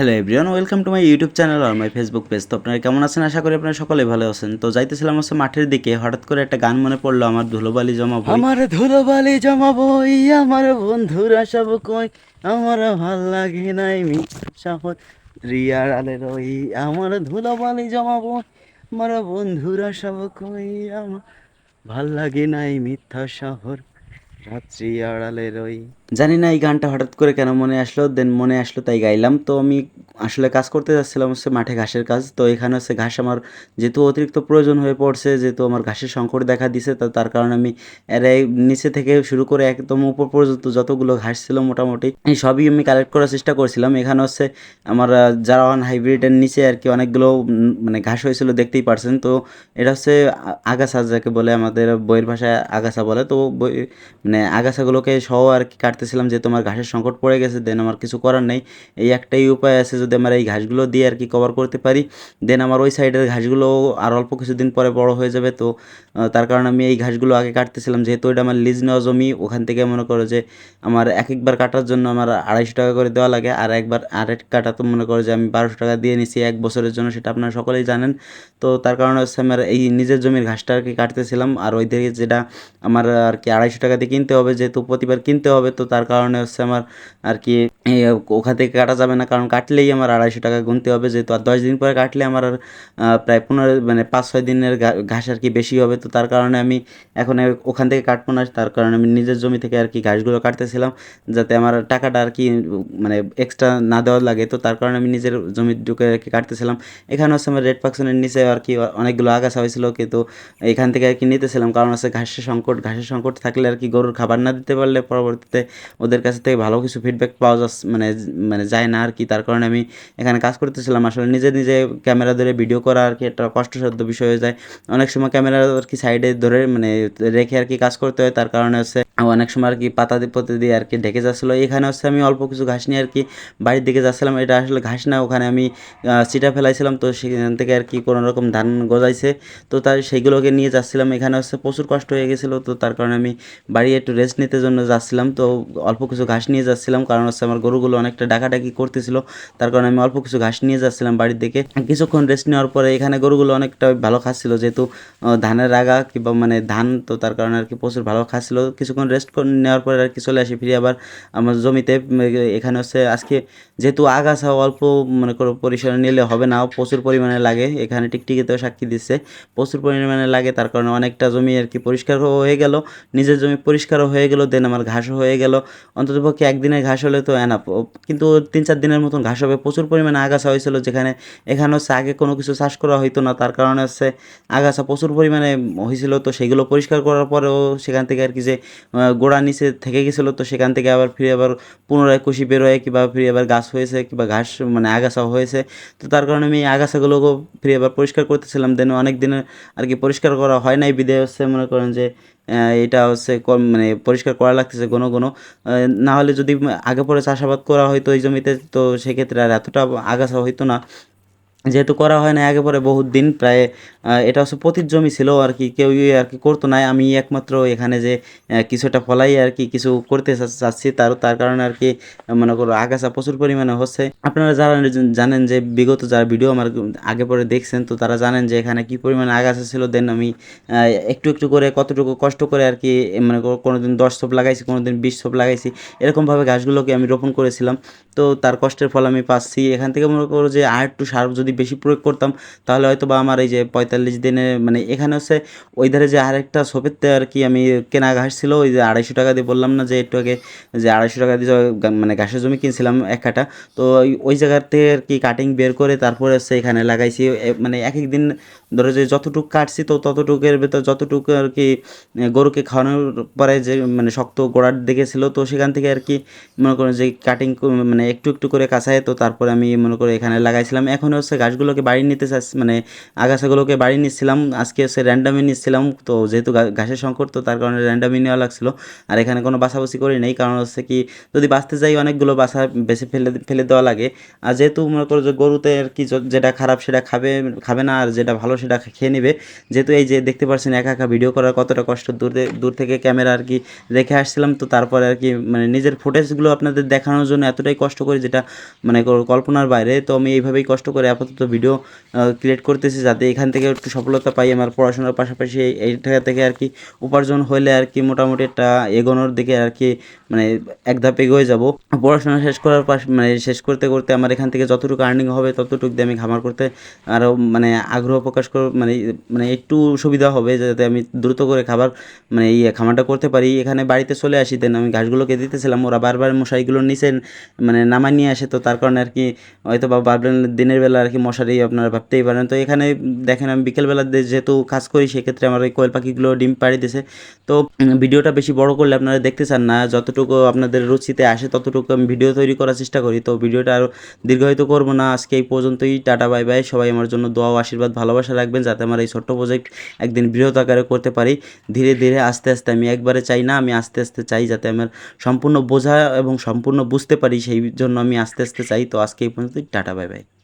Hello everyone welcome to my YouTube channel R my Facebook page তো আপনারা কেমন আছেন? আশা করি আপনারা সকলে ভালো আছেন। তো যাইতেছিলাম হচ্ছে মাঠের দিকে। হঠাৎ করে একটা গান মনে পড়ল, আমার ধুলোবালি জমা বই। আমার ধুলোবালি জমাবো এই আমার বন্ধুরা সব কই? আমার ভালো লাগে নাই শহর রিয়ার আলের ওই আমার ধুলোবালি জমাবো আমার বন্ধুরা সব কই? আমার ভালো লাগে নাই মিথ্যা শহর। রাত্রি আড়ালের ওই জানি না এই গানটা হঠাৎ করে কেন মনে আসলো দেন মনে আসলো তাই গাইলাম। তো আমি আসলে কাজ করতে যাচ্ছিলাম হচ্ছে মাঠে ঘাসের কাজ। তো এখানে হচ্ছে ঘাস আমার যেহেতু অতিরিক্ত প্রয়োজন হয়ে পড়ছে, যেহেতু আমার ঘাসের সংকট দেখা দিছে, তো তার কারণে আমি নিচে থেকে শুরু করে একদম উপর পর্যন্ত যতগুলো ঘাস ছিল মোটামুটি সবই আমি কালেক্ট করার চেষ্টা করছিলাম। এখানে হচ্ছে আমার জারাওয়ান হাইব্রিডের নিচে আর কি অনেকগুলো মানে ঘাস হয়েছিল, দেখতেই পারছেন। তো এটা হচ্ছে আগাছা, যাকে বলে আমাদের বইয়ের ভাষায় আগাছা বলে। তো বই মানে আগাছাগুলোকে সহ আর কি কাটতেছিলাম যেহেতু আমার ঘাসের সংকট পড়ে গেছে দেন আমার কিছু করার নেই। এই একটাই উপায় আছে যদি আমরা এই ঘাসগুলো দিয়ে আর কি কভার করতে পারি দেন আমার ওই সাইডের ঘাসগুলো আর অল্প কিছুদিন পরে বড় হয়ে যাবে। তো তার কারণে আমি এই ঘাসগুলো আগে কাটতেছিলাম, যেহেতু এটা আমার লিজ নেওয়া জমি, ওখান থেকে মনে করো যে আমার এক একবার কাটার জন্য আমার আড়াইশো টাকা করে দেওয়া লাগে। আর একবার আর এক কাটা তো মনে করো যে আমি বারোশো টাকা দিয়ে নিছি এক বছরের জন্য, সেটা আপনারা সকলেই জানেন। তো, তার কারণে হচ্ছে আমার এই নিজের জমির ঘাসটা আর কি কাটতেছিলাম। আর ওই দিকে যেটা আমার আর কি আড়াইশো টাকা দিয়ে কিনতে হবে, যেহেতু প্রতিবার কিনতে হবে, তো তার কারণে হচ্ছে আমার আর কি ওখান থেকে কাটা যাবে না। কারণ কাটলেই আমার আড়াইশো টাকা গুনতে হবে, যেহেতু আর দশ দিন পরে কাটলে আমার আর প্রায় পনেরো মানে পাঁচ, ছয় দিনের ঘাস আর কি বেশি হবে। তো তার কারণে আমি এখন ওখান থেকে কাটবো না। তার কারণে আমি নিজের জমি থেকে আর কি ঘাসগুলো কাটতেছিলাম, যাতে আমার টাকাটা আর কি মানে এক্সট্রা না দেওয়া লাগে। তো তার কারণে আমি নিজের জমি ঢুকে আর কি কাটতেছিলাম। এখানে হচ্ছে আমার রেড পার্সেন্টের নিচে আর কি অনেকগুলো আগাছা হয়েছিল, কিন্তু এখান থেকে আর কি নিতেছিলাম। কারণ হচ্ছে ঘাসের সংকট ঘাসের সংকট থাকলে আর কি গরুর খাবার না দিতে পারলে পরবর্তীতে ওদের কাছ থেকে ভালো কিছু ফিডব্যাক পাওয়া যাচ্ছে মানে মানে যায় না আর কি। তার কারণে আমি এখানে কাজ করতেছিলাম। আসলে নিজে নিজে ক্যামেরা ধরে ভিডিও করা আর কি একটা কষ্টসাধ্য বিষয় হয়ে যায়। অনেক সময় ক্যামেরা আর কি সাইডে ধরে মানে রেখে আর কি কাজ করতে হয়। তার কারণে হচ্ছে অনেক সময় আর কি পাতা পতে দিয়ে আর কি ঢেকে যাচ্ছিল। এখানে হচ্ছে আমি অল্প কিছু ঘাস নিয়ে আর কি বাড়ির দিকে যাচ্ছিলাম। এটা আসলে ঘাস না, ওখানে আমি চিটা ফেলাইছিলাম। তো সেখান থেকে আর কি কোনো রকম ধান গজাইছে। তো তাই সেইগুলোকে নিয়ে যাচ্ছিলাম। এখানে হচ্ছে প্রচুর কষ্ট হয়ে গেছিল। তো তার কারণে আমি বাড়ি একটু রেস্ট নিতে জন্য যাচ্ছিলাম। তো অল্প কিছু ঘাস নিয়ে যাচ্ছিলাম, কারণ হচ্ছে আমার গরুগুলো অনেকটা ডাকাডাকি করতেছিল। তার কারণে আমি অল্প কিছু ঘাস নিয়ে যাচ্ছিলাম বাড়ির দিকে। কিছুক্ষণ রেস্ট নেওয়ার পরে এখানে গরুগুলো অনেকটা ভালো খাচ্ছিল, যেহেতু ধানের আগা কিংবা মানে ধান, তো তার কারণে আর কি প্রচুর ভালো খাচ্ছিল। কিছুক্ষণ রেস্ট নেওয়ার পরে আর কি চলে আসি, ফিরে আবার আমার জমিতে এখানে হচ্ছে আজকে যেহেতু আগাছা অল্প, মনে করো পরিসরে নিলে হবে না, প্রচুর পরিমাণে লাগে। এখানে টিকটিকিতেও সাক্ষী দিচ্ছে, প্রচুর পরিমাণে লাগে, তার কারণে অনেকটা জমি আর কি পরিষ্কার হয়ে গেল। নিজের জমি পরিষ্কারও হয়ে গেল দেন আমার ঘাসও হয়ে গেল। অন্ততপক্ষে একদিনের ঘাস হলে তো এনাফ কিন্তু তিন চার দিনের মতন ঘাস হবে। প্রচুর পরিমাণে আগাছা হয়েছিল যেখানে এখানে হচ্ছে আগে কোনো কিছু চাষ করা হইতো না, তার কারণে হচ্ছে আগাছা প্রচুর পরিমাণে হয়েছিল। তো সেগুলো পরিষ্কার করার পরেও সেখান থেকে আর কি যে গোড়া নিচে থেকে গেছিল, তো সেখান থেকে আবার ফিরে আবার পুনরায় কুশি বেরোয় কিংবা ফিরে আবার গাছ হয়েছে, কিংবা ঘাস মানে আগাছা হয়েছে। তো তার কারণে আমি আগাছাগুলোকেও ফিরে আবার পরিষ্কার করতেছিলাম। দেন অনেক দিনে আর কি পরিষ্কার করা হয় নাই বিদায় হচ্ছে মনে করেন যে এটা হচ্ছে কম মানে পরিষ্কার করা লাগতেছে কোনো কোনো না হলে যদি আগে পরে চাষাবাদ করা হয়তো এই জমিতে, তো সেক্ষেত্রে আর এতটা আগাছা হইতো না। যেহেতু করা হয় না পরে বহুত দিন প্রায় এটা হচ্ছে পতির জমি ছিল আর কি, কেউই আর কি করতো না আমি একমাত্র এখানে যে কিছুটা ফলাই আর কি কিছু করতে চাচ্ছি তার তার কারণে আর কি, মনে করো আগাছা প্রচুর পরিমাণে হচ্ছে। আপনারা যারা জানেন যে বিগত যারা ভিডিও আমার আগে পরে দেখছেন, তো তারা জানেন যে এখানে কি পরিমাণে আগাছা ছিল। দেন আমি একটু একটু করে, কতটুকু কষ্ট করে আর কি মানে কোনো দিন দশ থোপ লাগাইছি কোনো দিন বিশ থোপ লাগাইছি। এরকমভাবে গাছগুলোকে আমি রোপণ করেছিলাম। তো তার কষ্টের ফল আমি পাচ্ছি। এখান থেকে মনে করো যে আর একটু সার যদি বেশি প্রয়োগ করতাম, তাহলে হয়তো বা আমার এই যে পঁয়তাল্লিশ দিনে মানে এখানে হচ্ছে ওই ধারে যে আরেকটা সোপেতে আর কি আমি কেনা ঘাস ছিল, ওই যে আড়াইশো টাকা দিয়ে বললাম না যে একটু আগে, যে আড়াইশো টাকা দিয়ে মানে ঘাসের জমি কিনছিলাম এক কাটা তো ওই- ওই জায়গার থেকে আর কি কাটিং বের করে তারপরে হচ্ছে এখানে লাগাইছি। মানে এক এক দিন ধরো যে যতটুকু কাটছি, তো ততটুকুর ভেতর যতটুকু আর কি গরুকে খাওয়ানোর পরে যে মানে শক্ত গোড়ার দিকে ছিল, তো সেখান থেকে আর কি মনে করেন যে কাটিং মানে একটু একটু করে কাঁচায়, তো তারপরে আমি মনে করি এখানে লাগাইছিলাম। এখন হচ্ছে ঘাসগুলোকে বাড়ি নিতে চাচ্ছি মানে আগাছাগুলোকে বাড়ি নিচ্ছিলাম, আজকে হচ্ছে র্যান্ডামে নিচ্ছিলাম, তো যেহেতু ঘাসের সংকট, তো তার কারণে র্যান্ডামে নেওয়া লাগছিল। আর এখানে কোনো বাছাবাছি করি নেই, কারণ হচ্ছে কি, যদি বাঁচতে যাই, অনেকগুলো বাসা বেছে ফেলে ফেলে দেওয়া লাগে। আর যেহেতু মনে করো যে গরুতে আর কি যেটা খারাপ সেটা খাবে খাবে না, আর যেটা ভালো সেটা খেয়ে নেবে। যেহেতু এই যে দেখতে পাচ্ছেন একা একা ভিডিও করার কতটা কষ্ট, দূর দূর থেকে ক্যামেরা আর কি রেখে আসছিলাম, তো তারপরে আর কি মানে নিজের ফুটেজগুলো আপনাদের দেখানোর জন্য এতটাই কষ্ট করি, যেটা মানে কল্পনার বাইরে। তো আমি এইভাবেই কষ্ট করে আপাতত ভিডিও ক্রিয়েট করতেছি যাতে এখান থেকে একটু সফলতা পাই আমার পড়াশোনার পাশাপাশি এই- এইটা থেকে আর কি উপার্জন হলে আর কি মোটামুটি একটা এগোনোর দিকে আর কি মানে এক ধাপ এগিয়ে যাব। পড়াশোনা শেষ করার পাশ মানে শেষ করতে করতে আমার এখান থেকে যতটুকু আর্নিং হবে ততটুকু দিয়ে আমি খামার করতে আরও মানে আগ্রহ প্রকাশ কর মানে মানে একটু সুবিধা হবে যাতে আমি দ্রুত করে খাবার মানে ইয়ে খামারটা করতে পারি। এখানে বাড়িতে চলে আসি দেন আমি ঘাসগুলোকে দিতেছিলাম। ওরা বারবার মশারিগুলোর নিচে মানে নামায় নিয়ে আসে, তো তার কারণে আর কি হয়তো বা ভাবলেন দিনের বেলা আর কি মশারি আপনারা ভাবতেই পারেন। তো এখানে দেখেন, আমি বিকেলবেলা যেহেতু কাজ করি, সেক্ষেত্রে আমার ওই কোয়েল পাখিগুলো ডিম পাড়ি দিছে। তো ভিডিওটা বেশি বড় করলে আপনারা দেখতে চান না। যতটুকু আপনাদের রুচিতে আসে, ততটুকু আমি ভিডিও তৈরি করার চেষ্টা করি। তো ভিডিওটা আরও দীর্ঘায়িত করব না। আজকে এই পর্যন্তই। Tata, bye bye. সবাই আমার জন্য দোয়া আশীর্বাদ, ভালোবাসা রাখবেন, যাতে আমার এই ছোট্ট প্রজেক্ট একদিন বৃহৎ আকারে করতে পারি। ধীরে ধীরে, আস্তে আস্তে আমি একবারে চাই না, আমি আস্তে আস্তে চাই যাতে আমার সম্পূর্ণ বোঝা এবং সম্পূর্ণ বুঝতে পারি। সেই জন্য আমি আস্তে আস্তে চাই। তো আজকে এই পর্যন্তই। Tata, bye bye.